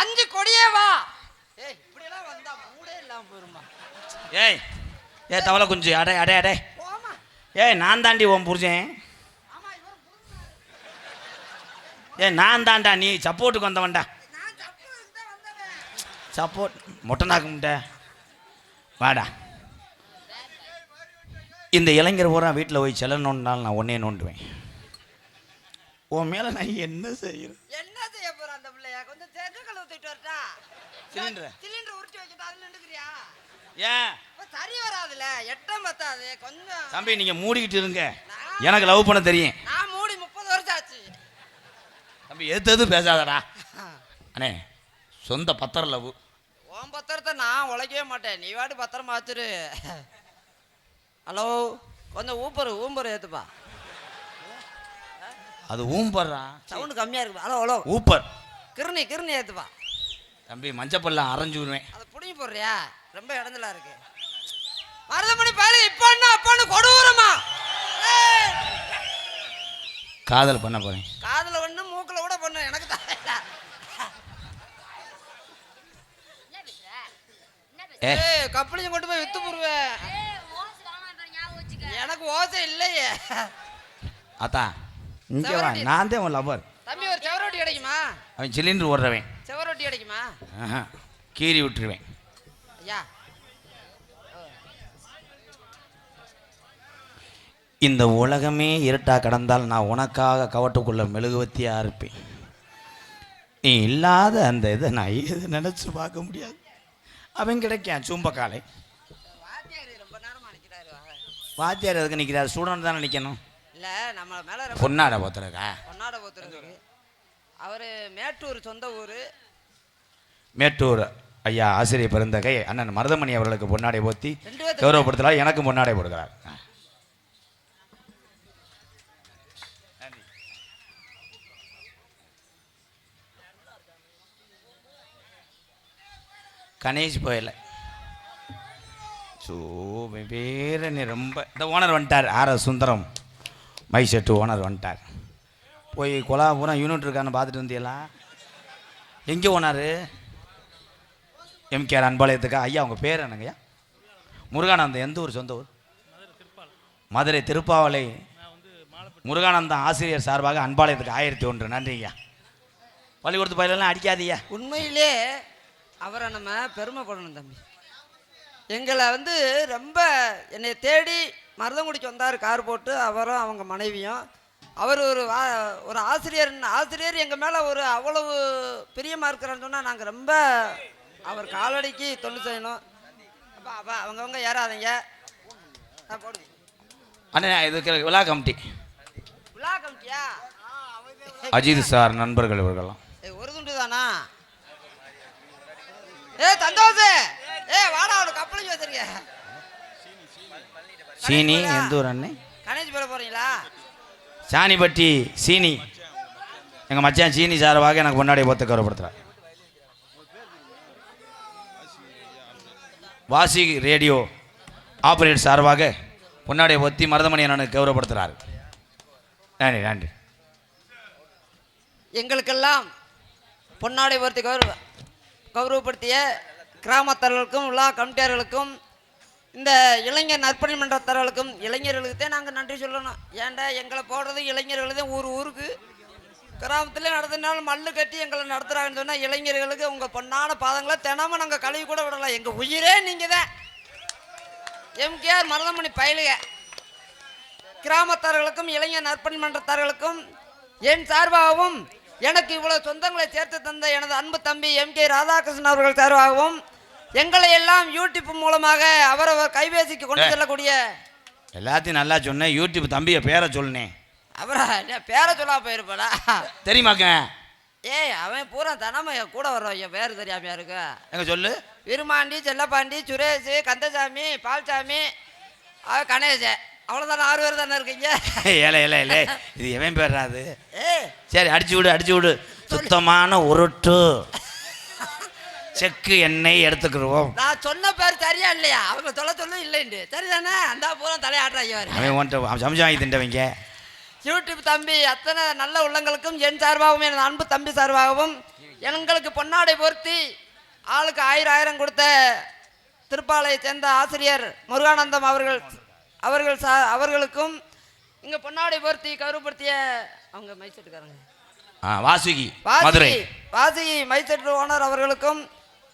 அஞ்சு கொடியே வா. ஏய் இப்படியெல்லாம் வந்தா மூடே இல்லாம போயிருமா? ஏய் ஏ தவளை குஞ்சு அடே அடே அடே. போமா ஏய் நான் தாண்டி உன் புரிஞ்சேன் ஆமா இவர் ஏய் நான் தான்டா நீ சப்போர்ட்டுக்கு வந்தவன்டா. சப்போர்ட் மொட்டை நாக்கும்ட்ட வாடா. இந்த இளைஞர் பூரா வீட்டில் போய் செல்ல நோண்டினாலும் நான் ஒன்னே நோண்டுவேன். உன் மேலே நான் என்ன செய்யறேன் என்ன செய்ய போற அந்த பிள்ளைய? கொஞ்சம் தூக்கிட்டு வரட்டா? சிலிண்டரை. சிலிண்டர் உருட்டி வச்சுட்டு அதுல நின்றுக்கிறியா ஏன்? சரி வராதுல எட்டம் பத்தாது கொஞ்சம். தம்பி நீங்கள் மூடிக்கிட்டு இருங்க. எனக்கு லவ் பண்ண தெரியும். நான் மூடி முப்பது வருஷம் ஆச்சு. தம்பி எது எது பேசாதடா. அண்ணே சொந்த பத்திர லவ் உன் பத்திரத்தை நான் உழைக்கவே மாட்டேன். நீ வாட்டு பத்திரமா வச்சிரு. ஹலோ கொஞ்சம் ஊப்பர் ஊம்பர் ஏத்துப்பா. அது ஊம்பர்றா சவுண்டு கம்மியா இருக்கு. ஹலோ ஹலோ ஊப்பர் கிருணி கிருணி ஏத்துப்பா. தம்பி மஞ்சப்பல்லாம் அரைஞ்சு விடுவேன் அதை புடிங்கி போடுறியா? ரொம்ப இடஞ்சலா இருக்கு. மருதமணி பாரு இப்போ என்ன? அப்பன்னு கொடூரமா காதல் பண்ண போறேன். காதுல ஒண்ணு மூக்குல கூட பண்ணு எனக்கு தான் ஏ. ஏய் கப்பலிங்க கொண்டு போய் வித்து போடுவேன் எனக்கு ஓசை இல்லையே. அத்தா இங்கே வா. நான் தான் உன் லவர் தம்பி ஒரு செவரொட்டி கிடைக்குமா அவன் சிலிண்டர் ஓடுறவன். செவரொட்டி கிடைக்குமா ஆஹா, கீறி விட்டுருவேன். ஐயா. இந்த உலகமே இருட்டா கடந்தால் நான் உனக்காக கவட்டுக்குள்ள மெழுகுவத்தியா இருப்பேன். நீ இல்லாத அந்த இதை நான் எது நினச்சி பார்க்க முடியாது. அவன் கிடைக்கான் சூம்பக்காலை. வாத்தியார் ரொம்ப நேரமா நிக்கிறாரு வா. வாத்தியார் எதுக்கு நிற்கிறார் ஸ்டூடெண்ட் தானே நிற்கணும் இல்ல நம்ம மேல பொன்னாடை போத்துறக்கா பொன்னாட போத்துருக்கு அவரு மேட்டூர் சொந்த ஊரு. மேட்டூர் ஐயா ஆசிரியர் பெருந்தகை அண்ணன் மருதமணி அவர்களுக்கு பொன்னாடை போத்தி ரெண்டு பேர்த்துக்கு கௌரவப்படுத்தலாம் எனக்கு பொன்னாடை போடுகிறார். கணேஷ் போயல. ஸோ வேற நீ ரொம்ப இந்த ஓனர் வந்துட்டார். R Sundaram. My set owner வந்துட்டார். போய் கொலா பூரா யூனிட் இருக்கான்னு பார்த்துட்டு வந்தியலா எங்கே ஓனாரு? எம்கேஆர் அன்பாளையத்துக்கு ஐயா உங்கள் பேர் என்னங்கய்யா முருகானந்தம் எந்த ஊர் சொந்த ஊர்? மதுரை திருப்பாவளை. முருகானந்தம் ஆசிரியர் சார்பாக அன்பாளையத்துக்கு ஆயிரத்தி ஒன்று. நன்றிங்கய்யா பள்ளிக்கூடத்து பயிலெல்லாம் அடிக்காதீயா உண்மையிலே அவரை நம்ம பெருமைப்படணும் தம்பி. எங்களை வந்து ரொம்ப என்னை தேடி மருதங்குடிக்கு வந்தார் கார் போட்டு. அவரும் அவங்க மனைவியும். அவர் ஒரு ஒரு ஆசிரியர் ஆசிரியர் எங்கள் மேலே ஒரு அவ்வளவு பிரியமாக இருக்கிறான்னு சொன்னால் நாங்கள் ரொம்ப அவர் காலடிக்கு தொண்டு செய்யணும். அப்பா அப்பா அவங்கவங்க ஏறாதீங்க. போடுங்க. அண்ணே இதுக்கு விழா கமிட்டி. விழா கமிட்டியா? அஜித் சார் நண்பர்கள் இவர்கள்லாம். ஒரு துண்டு தானா? ஏ சந்தோஷ் ஏ வாடா அவனு கப்பலிங்க வச்சிருக்க. சீனி எந்த ஊர் அண்ணே? கணேஷ் போட போறீங்களா? சாணிப்பட்டி சீனி. எங்கள் மச்சான் சீனி சார்பாக எனக்கு முன்னாடி போத்து கௌரவப்படுத்துகிறார் வாசி ரேடியோ ஆபரேட் சார்பாக பொன்னாடை ஒத்தி மருதமணி நான் கௌரவப்படுத்துகிறார் நன்றி நன்றி. எங்களுக்கெல்லாம் பொன்னாடை ஒருத்தி கௌரவ கௌரவப்படுத்திய கிராமத்தர்களுக்கும் விழா கமிட்டியார்களுக்கும் இந்த இளைஞர் நற்பணி மன்றத்தர்களுக்கும் இளைஞர்களுக்கு தான் நாங்கள் நன்றி சொல்லணும். ஏன்டா எங்களை போடுறது இளைஞர்களுக்கு தான் ஊர் ஊருக்கு? கிராமத்தில் நடத்தினாலும் மல்லு கட்டி எங்களை நடத்துகிறாங்கன்னு சொன்னால் இளைஞர்களுக்கு உங்கள் பொன்னான பாதங்களை தினமும் நாங்கள் கழுவி கூட விடலாம். எங்கள் உயிரே நீங்கள் தான் எம்கேஆர் மருதமணி பயலுக. கிராமத்தார்களுக்கும் இளைஞர் நற்பணி மன்றத்தார்களுக்கும் என் சார்பாகவும் எனக்கு இவ்வளவு சொந்தங்களை சேர்த்து தந்த எனது அன்பு தம்பி எம் கே ராதாகிருஷ்ணன் அவர்கள் சார்பாகவும் எங்களை எல்லாம் யூடியூப் மூலமாக அவரவர் கைபேசிக்கு கொண்டு. செல்லக்கூடிய எல்லாத்தையும் நல்லா சொன்னேன். யூடியூப் தம்பியை பேரை சொல்லினேன். அவரா என்ன பேரை சொல்லா போயிருப்பாடா? தெரியுமாக்க? ஏய் அவன் பூரா தினமும் என் கூட வர்றவன் என் பேர் தெரியாமையா இருக்கு? எங்க சொல்லு? விருமாண்டி செல்லப்பாண்டி சுரேஷ் கந்தசாமி பால்சாமி அவ கணேஷ் அவ்வளோதானே ஆறு பேர் தானே இருக்கீங்க? ஏலே ஏலே ஏலே இது எவன் பேர்றா அது? சரி அடிச்சு விடு அடிச்சு விடு. சுத்தமான உருட்டு. செக்கு எண்ணெய் எடுத்துக்கிடுவோம் நான் சொன்ன பேர் சரியா இல்லையா? அவங்க சொல்ல சொல்ல இல்லைண்டு சரிதானே? அந்த பூரா தலையாட்டுறாங்க அவன் அவன் சமைச்சு வாங்கி தின்றவங்க. யூடியூப் தம்பி அத்தனை நல்ல உள்ளங்களுக்கும் என் சார்பாகவும் எனது அன்பு தம்பி சார்பாகவும் எங்களுக்கு பொன்னாடை பொருத்தி ஆளுக்கு ஆயிரம் ஆயிரம் கொடுத்த திருப்பாலையை சேர்ந்த ஆசிரியர் முருகானந்தம் அவர்கள் அவர்கள் சா அவர்களுக்கும் இங்கே பொன்னாடை பொருத்தி கௌரவப்படுத்திய அவங்க மைசெட்டுக்காரங்க வாசுகி வாசி மதுரை. வாசி மைசெட் ஓனர் அவர்களுக்கும்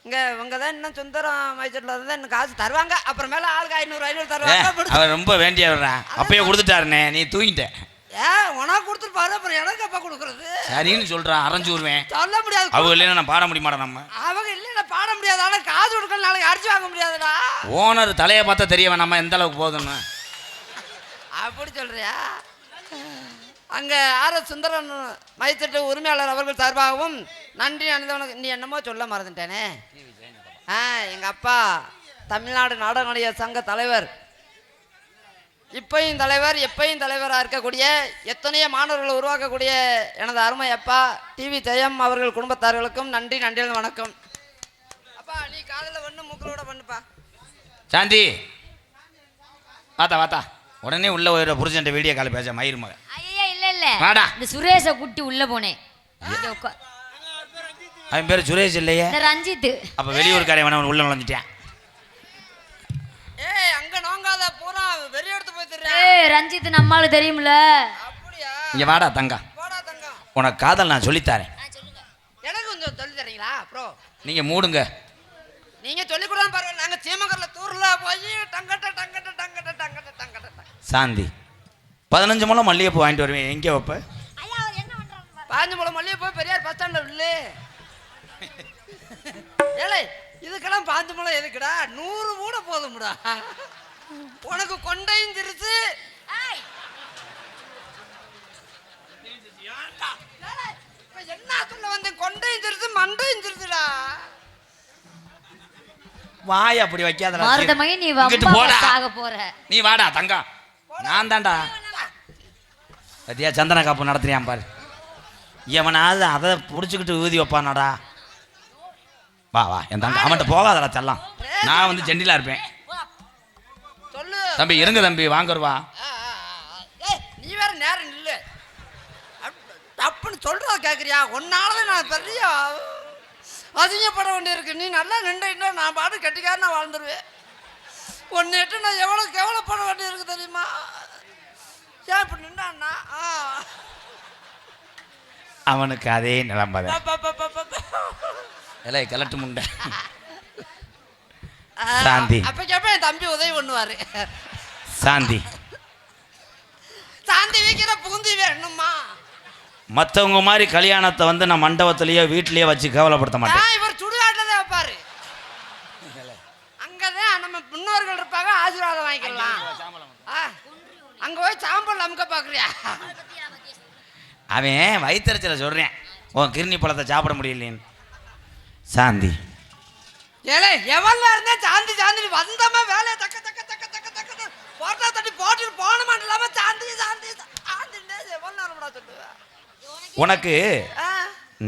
இங்கே இவங்க தான் இன்னும் சுந்தரம் மைசெட்டில் இருந்தால் எனக்கு காசு தருவாங்க. அப்புறமேல ஆளுக்கு ஐநூறு ஐநூறு தருவாங்க. அவர் ரொம்ப வேண்டியவர்றா. அப்பயே கொடுத்துட்டாருண்ணே நீ தூங்கிட்ட. ஏன் உனக்கு கொடுத்துட்டு பாரு அப்புறம் எனக்கு அப்பா கொடுக்குறது? சரின்னு சொல்றான் அரைஞ்சு விடுவேன் சொல்ல முடியாது. அவங்க இல்லைன்னா நான் பாட முடிய மாட்டேன் நம்ம? அவங்க இல்லைன்னா பாட முடியாது. ஆனால் காசு கொடுக்கணும் நாளைக்கு அடிச்சு வாங்க முடியாதுடா. ஓனர் தலையை பார்த்தா தெரிய வேணாமா எந்த அளவுக்கு போகுதுன்னு அப்படி சொல்றியா? அங்கே ஆர் சுந்தரன் மைத்திட்டு உரிமையாளர் அவர்கள் சார்பாகவும் நன்றி அனுதவனுக்கு நீ என்னமோ சொல்ல மறந்துட்டேனே. ஆ எங்கள் அப்பா தமிழ்நாடு நாடக நடிகர் சங்க தலைவர் இப்பையும் தலைவர் எப்பையும் தலைவராக இருக்கக்கூடிய எத்தனையோ மாணவர்களை உருவாக்கக்கூடிய எனது அருமை அப்பா டிவி ஜெயம் அவர்கள் குடும்பத்தார்களுக்கும் நன்றி நன்றி வணக்கம். அப்பா நீ காலையில் ஒன்று மூக்களோட பண்ணுப்பா சாந்தி. வாத்தா வாத்தா. உடனே உள்ள ஒரு புருஷன் வீடியோ கால் பேச மயிர் மகன். ஐயா இல்ல இல்ல. வாடா. இந்த சுரேஷ குட்டி உள்ள போனேன். அவன் பேர் சுரேஷ் இல்லையே? இந்த ரஞ்சித். அப்போ வெளியூர்காரன் வேணா உள்ள நுழைஞ்சிட்டேன். ஏய் அங்க நோங்காத வெறி எடுத்து போய் தர்றேன் ஏய் ரஞ்சித் நம்மால தெரியும்ல? அப்படியா? இங்கே வாடா தங்கா. போடா தங்கம் உனக்கு காதல் நான் சொல்லித்தாரேன். எனக்கு கொஞ்சம் சொல்லி தரீங்களா? ப்ரோ. நீங்கள் மூடுங்க. நீங்க சொல்லி கொடுத்தா பரவாயில்ல. நாங்க சீமகர்ல தூர்ல போய் டங்கட்ட டங்கட்ட டங்கட்ட டங்கட்ட டங்கட்ட டங்க. சாந்தி. பதினஞ்சு முழம் மல்லிகைப்பூ வாங்கிட்டு வருவேன். எங்கே வைப்ப? பாஞ்சு மூலம் மல்லிகை போய் பெரியார் பஸ் ஸ்டாண்ட்ல உள்ளே. ஏலே இதுக்கெல்லாம் பாஞ்சு மூலம் எதுக்குடா? நூறு கூட போதும்டா. உனக்கு கொண்டையும் திருச்சு என்ன சொல்ல வந்தேன் கொண்டையும் திருச்சு மண்டையும் திருச்சுடா வாய் அப்படி வைக்காதடா நீ இங்கிட்டு போடா. ஆக போற. நீ வாடா தங்கா நான் தான்டா. பத்தியா சந்தன காப்பு நடத்துறியான் பாரு. எவனாவது அதை பிடிச்சிக்கிட்டு ஊதி வைப்பானாடா. வா வா என் தங்க அவன்கிட்ட போகாதடா செல்லாம். நான் வந்து செண்டிலா இருப்பேன். தம்பி இருங்க தம்பி வாங்க வருவா ஆ, ஆ, ஆ. ஏய், நீ வேற நேரம் அப்~ தப்புன்னு சொல்றத கேக்குறியா? உன்னாலதான் நான் பெரிய அதிகப்பட வேண்டியிருக்கு. நீ நல்லா நின்றுனா நான் பாட்டு கட்டிக்காரனா வாழ்ந்துருவேன். ஒன்று எட்டு நான் எவ்வளோ கேவலப்பட வேண்டியிருக்கு தெரியுமா? ஏன் இப்படி நின்னான்னா? ஆ. அவனுக்கு அதே நிலம்பதை. இல்லை கிளட்டு முண்டை. சாந்தி. அப்ப கேப்ப என் தம்பி உதவி பண்ணுவாரு. சாந்தி. சாந்தி வைக்கிற பூந்தி வேணுமா? மற்றவங்க மாதிரி கல்யாணத்தை வந்து நான் மண்டபத்திலேயோ வீட்லேயோ வச்சு கேவலப்படுத்த மாட்டேன். இவர் சுடுகாட்டில் தான் வைப்பாரு. அங்கதான் நம்ம முன்னோர்கள் இருப்பாங்க ஆசீர்வாதம் வாங்கிக்கலாம். அங்க போய் சாம்பல் அமுக்க பாக்குறியா? அவன் வயிற்றுச்சல சொல்கிறேன் உன் கிருணி பழத்தை சாப்பிட முடியலேன்னு சாந்தி. ஏலே எவன்ல இருந்தே சாந்தி சாந்தி வந்தமா வேலையை தக்க தக்க தக்க தக்க தக்க போட்டா தட்டி போட்டுட்டு போன மாட்டேன் இல்லாம சாந்தி சாந்தி சாந்தி எவன் நேரம்டா சொல்லுவேன் உனக்கு ஆ,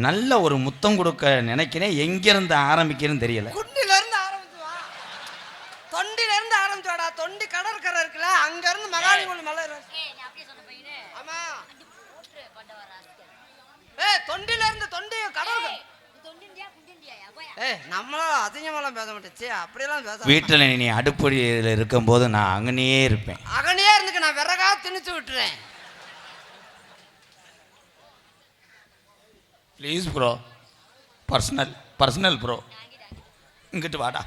நல்ல ஒரு முத்தம் கொடுக்க நினைக்கிறேன். எங்கேருந்து ஆரம்பிக்கிறேன்னு தெரியல. குண்டில இருந்து ஆரம்பிச்சு வா தொண்டில இருந்து ஆரம்பிச்சு வாடா தொண்டி கடற்கரை இருக்குல்ல அங்க இருந்து மகாலிங்குடி மலை இருக்கு. ஆமா. ஏய் தொண்டில இருந்து தொண்டி கடற்கரை ஏய் நம்மளும் அதிகமெல்லாம் பேச மாட்டேச்சு அப்படியெல்லாம் பேச வீட்டில் நீ அடுப்படியில் இருக்கும்போது நான் அங்கனையே இருப்பேன். அகனையே இருந்துக்கு நான் விறகா திணிச்சு விட்டுறேன். Please bro personal personal bro இங்கிட்டு வாடா.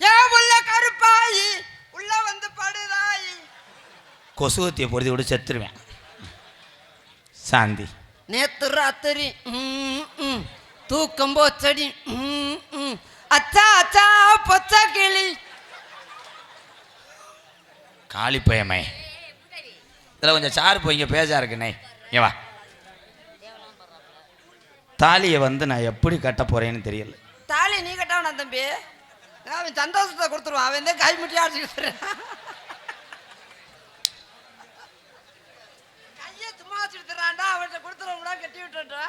ஏன் உள்ள கருப்பாயி உள்ள வந்து படுதாயி. கொசுவத்தியை பொறுத்தி விட்டு செத்துருவேன். சாந்தி. நேத்து ராத்திரி தூக்கம் போச்சடி ம். அச்சா அச்சா பொச்சா கிளி. காளிப்பயமே இதில் கொஞ்சம் சாறு போய்ங்க பேஜா இருக்குண்ணே வா. தாலியை வந்து நான் எப்படி கட்ட போறேன்னு தெரியல. தாலி நீ கட்டவனா தம்பி. அவன் சந்தோஷத்தை கொடுத்துருவான். அவன் தான் கை முட்டி அடிச்சுக்கிட்டு கையை சும்மா வச்சுட்டு அவன்கிட்ட கொடுத்துருவோம்டா கட்டி விட்டுட்டா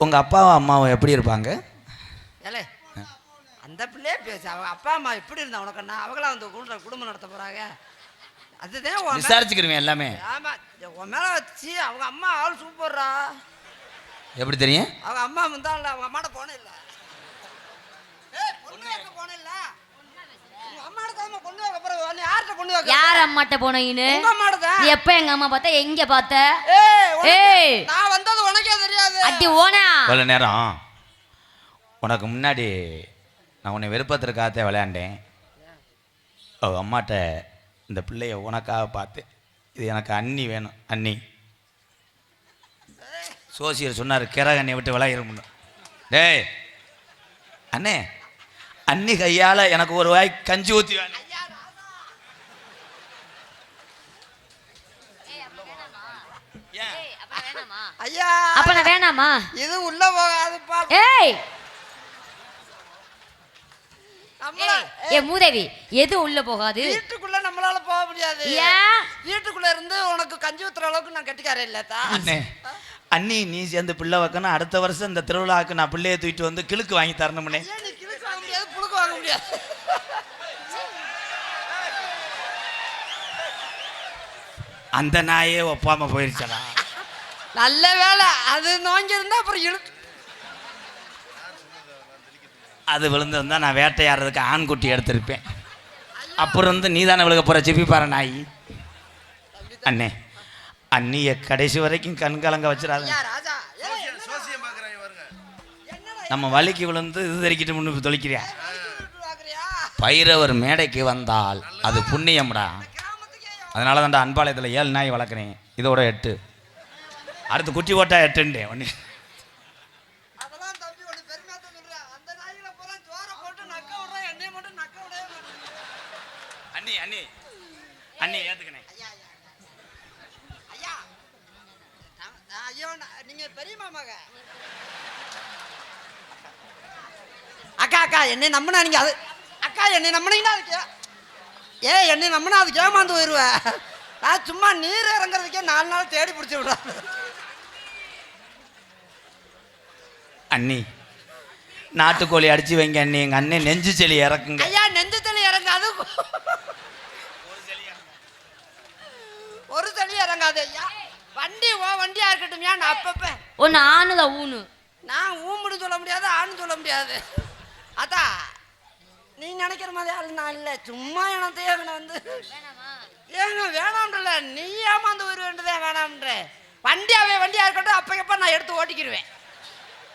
உங்கள் அப்பாவும் அம்மாவும் எப்படி இருப்பாங்க? ஏலே அந்த பிள்ளையே பேசு. அவங்க அப்பா அம்மா எப்படி இருந்தா உனக்கு? என்ன அவங்களா வந்து குடும்ப குடும்பம் நடத்த போறாங்க. அதுதான் உன் மேல- விசாரிச்சுக்கிருவேன் எல்லாமே. ஆமா. உன் மேல வச்சு அவங்க அம்மா ஆள் சூப்பர்ரா எப்படி தெரியும்? அவங்க அம்மா வந்தால அவங்க அம்மாட்ட போனே இல்ல ஏய், பொண்ணு வைக்க போனே இல்ல யார் அம்மாட்ட தான் நீ எப்ப எங்க அம்மா பார்த்த? எங்க பார்த்த? ஏய் நான் வந்தது உனக்கே தெரியாது. அடி ஓனா! இவ்வளோ நேரம் உனக்கு முன்னாடி நான் உன்னை விருப்பத்திற்காகத்தே விளையாண்டேன். அவ அம்மாட்ட இந்த பிள்ளைய உனக்காக பார்த்து இது எனக்கு அண்ணி வேணும் அண்ணி. சோசியர் சொன்னார் கிரகண்ணை விட்டு விளையிடும் டேய் அண்ணே அண்ணி கையால் எனக்கு ஒரு வாய் கஞ்சி ஊற்றி வேணும். ஏன்? ஐயா அப்ப நான் வேணாமா? இது உள்ள போகாதுப்பா. ஏய்! ஏ மூதேவி எது உள்ள போகாது? வீட்டுக்குள்ள நம்மளால போக முடியாது. ஏன்? வீட்டுக்குள்ள இருந்து உனக்கு கஞ்சி ஊத்துற அளவுக்கு நான் கட்டிக்காரன் இல்லத்தா அண்ணி நீ சேர்ந்து பிள்ளை வைக்கணும் அடுத்த வருஷம் இந்த திருவிழாவுக்கு நான் பிள்ளையை தூக்கிட்டு வந்து கிழுக்கு வாங்கி தரணும்னே ஏன் நீ கிழக்கு வாங்க முடியாது புழுக்கு வாங்க முடியாது அந்த நாயே ஒப்பாம போயிருச்சடா. நல்ல வேலை அது நோங்கியிருந்தா அப்புறம் இழு அது விழுந்திருந்தா நான் வேட்டையாடுறதுக்கு ஆண்குட்டி எடுத்திருப்பேன். அப்புறம் வந்து நீ தானே விழுக போற சிப்பிப்பாற நாய். அண்ணே அண்ணிய கடைசி வரைக்கும் கண் கலங்க வச்சிடாத. ஐயா ராஜா ஏய், நம்ம வலிக்கு விழுந்து இது தெரிக்கிட்டு முன்னு தொலைக்கிறியா? பைரவர் மேடைக்கு வந்தால் அது புண்ணியம்டா. அதனால தான்டா அன்பாளையத்தில் ஏழு நாய் வளர்க்குறேன். இதோட எட்டு. அடுத்து குட்டி ஓட்டா எட்டுண்டே. ஒன்று. அண்ணி அண்ணி. அண்ணி ஏத்துக்கணே ஐயா, நீங்க பெரிய மாமாங்க. அக்கா அக்கா என்னை நம்பினா நீங்க அது அக்கா என்னை நம்பினீங்கன்னா அதுக்கு ஏ என்னை நம்பினா அதுக்கு ஏமாந்து போயிடுவேன் நான் சும்மா நீர் இறங்குறதுக்கே நாலு நாள் தேடி பிடிச்சி விடுறேன் அண்ணி நாட்டுக்கோழி அடிச்சு வைங்க அண்ணி. எங்க அண்ணன் நெஞ்சு செலி இறக்குங்க. ஐயா நெஞ்சு தள்ளி இறங்காது ஒரு தள்ளி இறங்காது ஐயா. வண்டி ஓ வண்டியா இருக்கட்டும் ஏன் நான் அப்பப்ப ஒன்னு ஆணுல ஊனு? நான் ஊம்புன்னு சொல்ல முடியாது ஆணும் சொல்ல முடியாது. அதான். நீ நினைக்கிற மாதிரி ஆள் நான் இல்லை. சும்மா எனக்கு தேவனை வந்து. ஏங்க வேணாம்ன்றல. நீ ஏமாந்து வருவேன்றதே வேணாம்ன்ற. வண்டியாவே வண்டியா இருக்கட்டும் அப்பக்கப்ப நான் எடுத்து ஓட்டிக்கிடுவேன்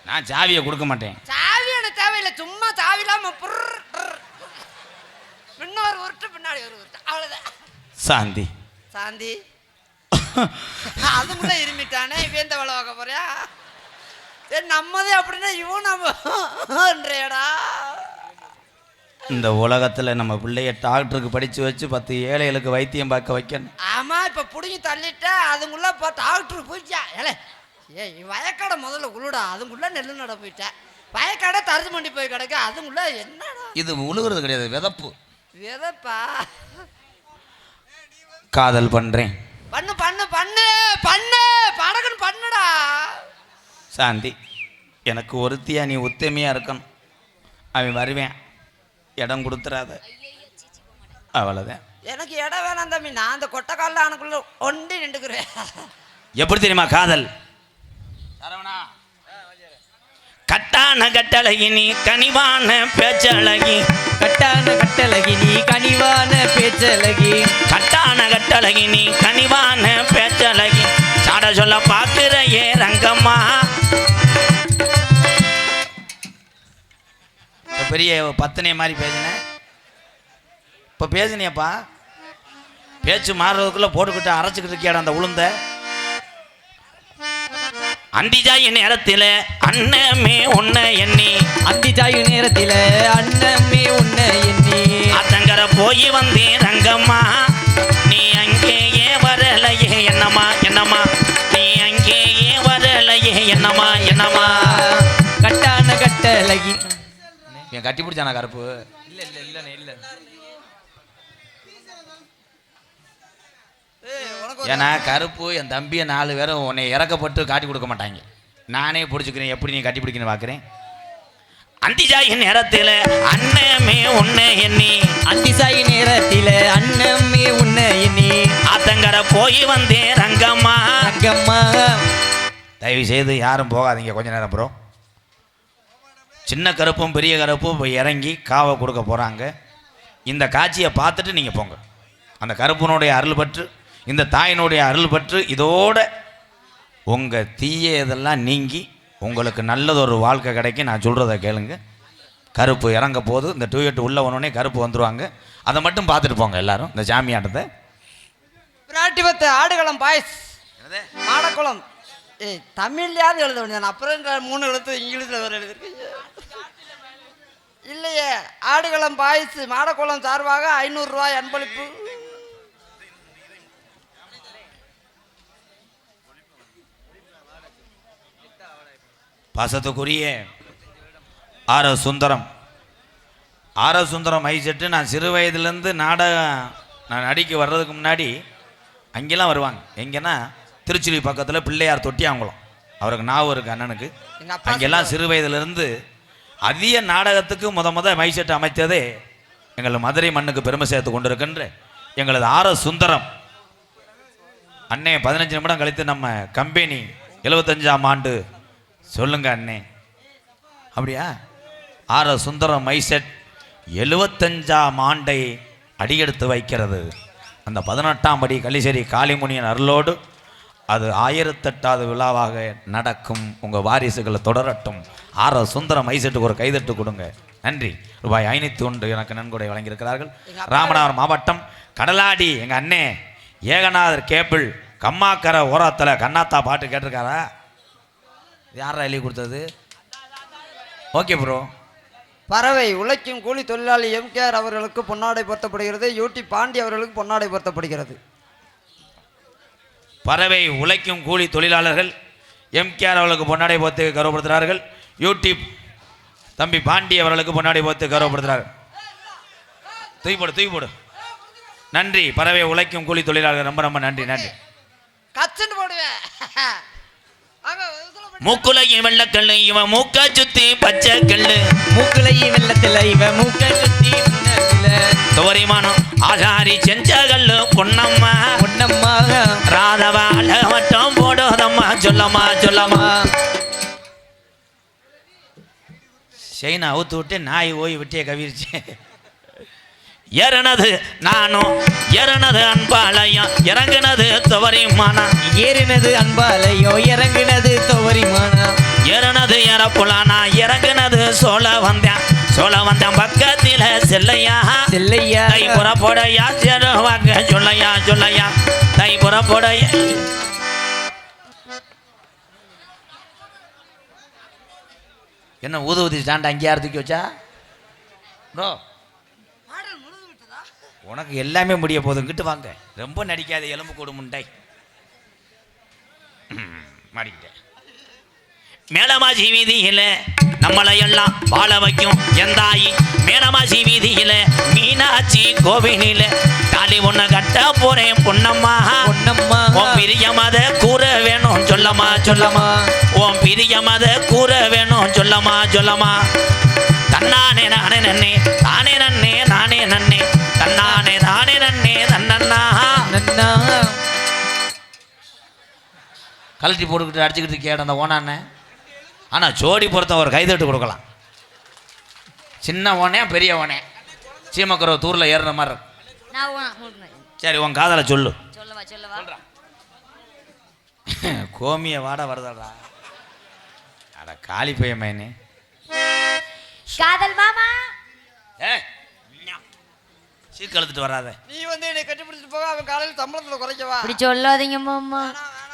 நான் சாவியை கொடுக்க மாட்டேன். சாவி எனக்கு தேவையில்லை. சும்மா சாவி இல்லாம புர் புர். முன்ன ஒரு உருட்டு பின்னாடி ஒரு உருட்டு. அவ்வளவுதான். சாந்தி. சாந்தி. அதுக்குள்ள இருமிட்டானே. இவன் இந்த வேலை பார்க்க போறியா? சரி நம்மதே அப்படின்னா இவன் நம்மன்றேடா இந்த உலகத்தில் நம்ம பிள்ளைய டாக்டருக்கு படித்து வச்சு பத்து ஏழைகளுக்கு வைத்தியம் பார்க்க வைக்கணும். ஆமா இப்ப புடுங்கி தள்ளிட்ட அதுக்குள்ள இப்போ டாக்டர் போயிட்டா. ஏலே ஏய் வயக்காடை முதல்ல உழுடா அதுக்குள்ள நெல்லு நட போயிட்டேன் வயக்காடை தரிசு மண்டி போய் கிடக்கு அதுக்குள்ள என்னடா? இது உழுகிறது கிடையாது விதப்பு. விதப்பா? காதல் பண்ணுறேன் பண்ணு பண்ணு பண்ணு பண்ணு படகுன்னு பண்ணுடா. சாந்தி எனக்கு ஒருத்தியா நீ உத்தமையாக இருக்கணும். அவன் வருவேன். இடம் கொடுத்துறாத. அவ்வளோதான் எனக்கு இடம் வேணாம் தம்பி. நான் அந்த கொட்டைக்காலில் ஆனக்குள்ள ஒண்டி நின்றுக்கிறேன். எப்படி தெரியுமா காதல்? கட்டான கட்டழகி நீ கனிவான பேச்சழகி. கட்டான கட்டழகி நீ கனிவான பேச்சழகி. கட்டான கட்டழகி நீ கனிவான பேச்சழகி. சாட சொல்ல பார்க்கிற ஏ ரங்கம்மா. பெரிய பத்தனை மாதிரி பேசினேன். இப்போ பேசினியப்பா. பேச்சு மாறுறதுக்குள்ள போட்டுக்கிட்டு அரைச்சிக்கிட்டு இருக்கியாடா அந்த உளுந்த. அந்திஜாய் நேரத்தில் அண்ணமே உன்னை எண்ணி. அந்தி சாயு நேரத்தில அண்ணமே உன்னை எண்ணி. ஆத்தங்கர போய் வந்தேன் ரங்கம்மா. நீ அங்கேயே வரலையே என்னம்மா என்னம்மா? என் கட்டி பிடிச்சானா கருப்பு? இல்ல இல்ல இல்ல இல்ல. ஏன்னா கருப்பு என் தம்பியை நாலு பேரும் உன்னை இறக்கப்பட்டு காட்டி கொடுக்க மாட்டாங்க. நானே பிடிச்சிக்கிறேன் எப்படி நீ கட்டி பிடிக்கணும் பார்க்குறேன் அந்திஜாயி நேரத்தில் அண்ணமே உன்னை எண்ணி. அந்திசாயி நேரத்தில அன்னமே உன்னை எண்ணி. ஆத்தங்கர போய் வந்தேன் ரங்கம்மா. அங்கம்மா தயவு செய்து யாரும் போகாதீங்க கொஞ்ச நேரம் ப்ரோ. சின்ன கருப்பும் பெரிய கருப்பும் போய் இறங்கி காவை கொடுக்க போகிறாங்க இந்த காட்சியை பார்த்துட்டு நீங்கள் போங்க. அந்த கருப்பனுடைய அருள் பற்று இந்த தாயினுடைய அருள் பற்று இதோட உங்கள் தீய இதெல்லாம் நீங்கி உங்களுக்கு நல்லதொரு வாழ்க்கை கிடைக்கும். நான் சொல்கிறத கேளுங்க. கருப்பு இறங்க போது இந்த டூ எட்டு உள்ள உடனே கருப்பு வந்துருவாங்க. அதை மட்டும் பார்த்துட்டு போங்க எல்லாரும். இந்த சாமியாட்டத்தை பிராட்டிபத்து ஆடுகளம் பாய்ஸ். மாடக்குளம் ஏய் தமிழ்லையாவது எழுத வேண்டியது அப்புறம் மூணு எழுத்து இங்கிலீஷில் வேறு எழுதிருக்கீங்க இல்லையே. ஆடுகளம் பாய்ஸ் மாடக்குளம் சார்பாக ஐநூறுரூவாய் அன்பளிப்பு. பாசத்துக்குரிய ஆர சுந்தரம். ஆர சுந்தரம் மைசெட்டு நான் சிறு வயதுலேருந்து நாடகம் நான் நடிக்க வர்றதுக்கு முன்னாடி அங்கெல்லாம் வருவாங்க. எங்கன்னா திருச்சுழி பக்கத்தில் பிள்ளையார் தொட்டியாங்குளம். அவருக்கு ஞாபகம் இருக்கு அண்ணனுக்கு. அங்கெல்லாம் சிறு வயதிலிருந்து அதிக நாடகத்துக்கு முத முத மைசெட் அமைத்ததே எங்கள் மதுரை மண்ணுக்கு பெருமை சேர்த்து கொண்டிருக்கின்ற எங்களது ஆர சுந்தரம். அண்ணே பதினஞ்சு நிமிடம் கழித்து நம்ம கம்பெனி எழுபத்தஞ்சாம் ஆண்டு. சொல்லுங்க அண்ணே. அப்படியா? ஆர சுந்தரம் மைசெட் எழுபத்தஞ்சாம் ஆண்டை அடியெடுத்து வைக்கிறது. அந்த பதினெட்டாம் படி கலிசேரி காளிமுனியன் அருளோடு அது ஆயிரத்தெட்டாவது விழாவாக நடக்கும். உங்கள் வாரிசுகளை தொடரட்டும். ஆர சுந்தரம் மைசெட்டுக்கு ஒரு கைதட்டு கொடுங்க. நன்றி. ரூபாய் ஐநூற்றி ஒன்று எனக்கு நன்கொடை வழங்கியிருக்கிறார்கள். ராமநாதபுரம் மாவட்டம் கடலாடி எங்கள் அண்ணே ஏகநாதர் கேபிள் கம்மாக்கரை ஓரத்தில் கண்ணாத்தா பாட்டு கேட்டிருக்காரா? யாரா எழுதி கொடுத்தது? ஓகே ப்ரோ பறவை உழைக்கும் கூலி தொழிலாளி எம்கேஆர் அவர்களுக்கு பொன்னாடை பொருத்தப்படுகிறது. யூடி பாண்டி அவர்களுக்கு பொன்னாடை பொருத்தப்படுகிறது. பறவை உழைக்கும் கூலி தொழிலாளர்கள் எம்கேஆர் அவர்களுக்கு பொன்னாடை போத்து கௌரவப்படுத்துகிறார்கள். யூடியூப் தம்பி பாண்டி அவர்களுக்கு பொன்னாடை போத்து கௌரவப்படுத்துகிறார்கள் தூக்கி போடு தூக்கி போடு. நன்றி. பறவை உழைக்கும் கூலி தொழிலாளர்கள். ரொம்ப ரொம்ப நன்றி நன்றி. கச்சுன்னு போடுவேன். மூக்குலையும் வெள்ளக்கல்லு இவன் மூக்கா சுத்தி பச்சை கல்லு. மூக்குலையும் வெள்ளத்துல இவ மூக்க சுத்தி துவரிமானம் ஆசாரி செஞ்ச கல்லு பொன்னம்மா. பொன்னம்மா ராதவா மட்டும் போடுதம்மா. சொல்லம்மா சொல்லம்மா. செயினை அவுத்து விட்டு நாய் ஓய் விட்டே கவிருச்சு. ஏறினது நானும் ஏறினது அன்பாலயம் இறங்குனது துவரிமானா. ஏறினது அன்பாலையோ இறங்குனது துவரிமானா. ஏறினது எறப்புலானா இறங்குனது சோழ வந்தேன். சோழ வந்தேன் பக்கத்தில் செல்லையா. செல்லையா. தை புறப்படையா செருவாங்க சொல்லையா சொல்லையா. தை புறப்படைய என்ன ஊது ஊதி ஸ்டாண்ட் அங்கேயா தூக்கி வச்சா? ப்ரோ உனக்கு எல்லாமே முடிய போதும் கிட்டு வாங்க. ரொம்ப நடிக்காத எலும்பு கூடு முண்டை. ம், மாடிக்கிட்டேன் மேலமாசி வீதியில நம்மளை எல்லாம் வாழ வைக்கும் எந்தாயி? மேலமாசி வீதியில மீனாட்சி கோவிலில தாலி ஒண்ணு கட்ட போறேன் பொன்னம்மா. பொன்னம்மா. உன் பிரியமத கூற வேணும் சொல்லம்மா சொல்லம்மா. உன் பிரியமத கூற வேணும் சொல்லம்மா சொல்லம்மா. தன்னானே நானே நன்னே தானே நன்னே நானே நன்னே. தன்னானே தானே நன்னே தன்னண்ணா நன்னா. கழட்டி போட்டுக்கிட்டு அடிச்சுக்கிட்டு இருக்கேன் அந்த ஓனானே ஆனால் ஜோடி பொறுத்த ஒரு கைதட்டு கொடுக்கலாம். சின்ன ஓனே பெரிய ஓனே. சீமக்கரோ தூரில் ஏறுற மாதிரி இருக்கும். சரி உன் காதலை சொல்லு. சொல்லவா சொல்லவா? கோமிய வாட வருதடா. அட காளி பையமேனே காதல் மாமா! ஏ சீர்கழுத்துட்டு வராத. நீ வந்து என்னை கட்டிப்பிடிச்சிட்டு போக அவன் காலையில் சம்பளத்தில் குறைக்கவா? அப்படி சொல்லாதீங்க மாமா.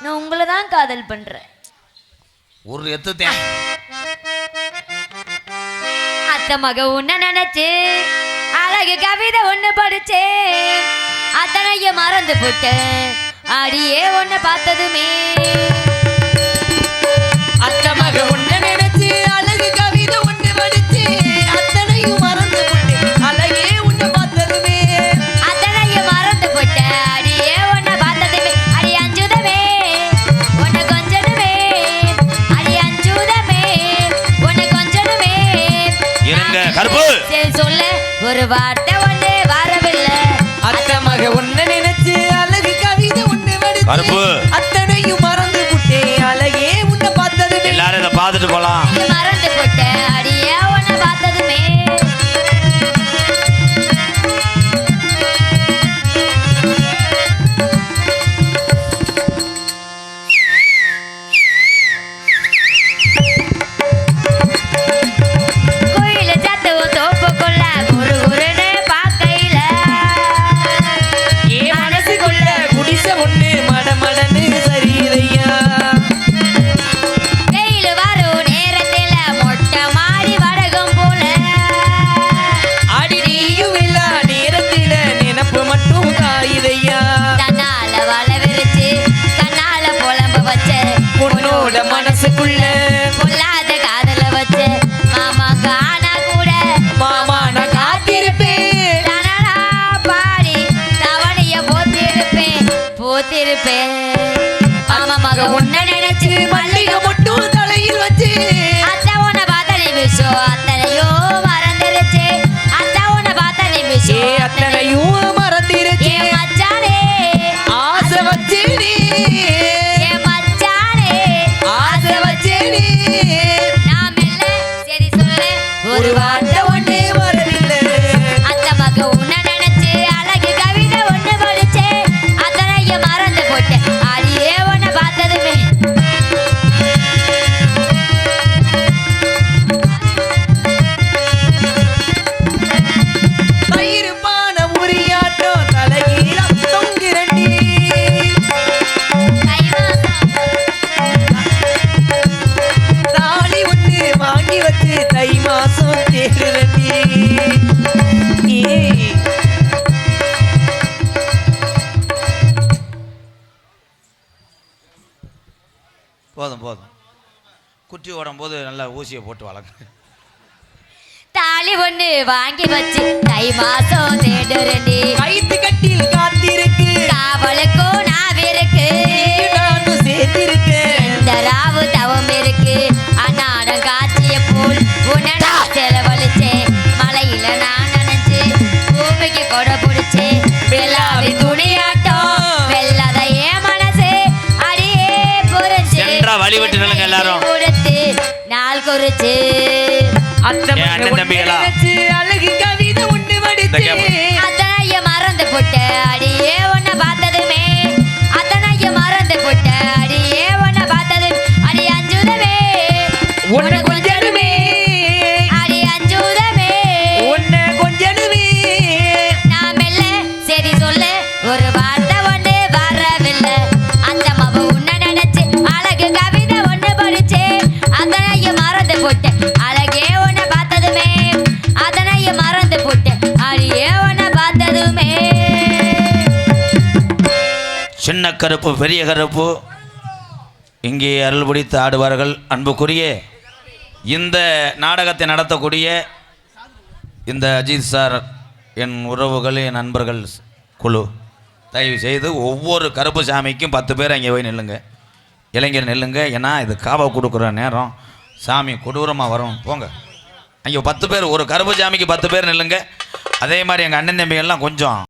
நான் உங்களை தான் காதல் பண்றேன். ஒரு எத்துத்தேன். அத்தை மக உன்ன நினைச்சு அழகு கவிதை ஒண்ணு படிச்சேன். அத்தனையும் மறந்து போட்டேன். அடியே உன்னை பார்த்ததுமே. அத்த ஒரு வார்த்தை ஒண்ணு வரவில்லை. அத்தை மக உன்னை நினைச்சு அழகு கவிதை ஒண்ணு அத்தனையும் மறந்து விட்டேன் அழகே உன்னை பார்த்தது எல்லாரும் இதை பார்த்துட்டு போலாம். உன்னோட மனசுக்குள்ள. பொல்லாத காதல வச்ச மாமா காணா கூட. மாமா நான் காத்திருப்பேன். தனனா பாடி தவணைய போத்திருப்பேன் போத்திருப்பேன். மாமா மக உன்ன நினைச்சு மல்லிகை மட்டும் தலையில் வச்சு ஊசியை போட்டு வளர்க்க. தாலி ஒண்ணு வாங்கி வச்சு தை மாசம் கைத்து காத்திருக்கு ஏன் அண்ணன் தம்பிகளா? அழகு கவிதை கேமரா. வடிச்சு அத்தனைய மறந்து போட்ட அடியே உன்னை பார்த்ததுமே. அத்தனைய மறந்து போட்ட அடியே உன்னை பார்த்தது அடி அஞ்சுதமே. உன்னை கொஞ்சனுமே. அடி அஞ்சுதமே. உன்னை கொஞ்சனுமே. நான் மெல்ல சரி சொல்லு ஒரு வார்த்தை போட்டேன். அழகே உன்னை பார்த்ததுமே அதனைய மறந்து போட்டேன். அழியே உன்னை பார்த்ததுமே. சின்ன கருப்பு பெரிய கருப்பு. இங்கே அருள் பிடித்து ஆடுவார்கள் அன்புக்குரிய இந்த நாடகத்தை நடத்தக்கூடிய இந்த அஜித் சார் என் உறவுகள் என் நண்பர்கள் குழு. தயவு செய்து ஒவ்வொரு கருப்பு சாமிக்கும் பத்து பேர் அங்கே போய் நில்லுங்க. இளைஞர் நில்லுங்க. ஏன்னா இது காவ கொடுக்குற நேரம். சாமி கொடூரமாக வரும் போங்க. அங்கே பத்து பேர் ஒரு கருப்பு சாமிக்கு பத்து பேர் நில்லுங்க. அதே மாதிரி எங்கள் அண்ணன் தம்பிகள்லாம் கொஞ்சம்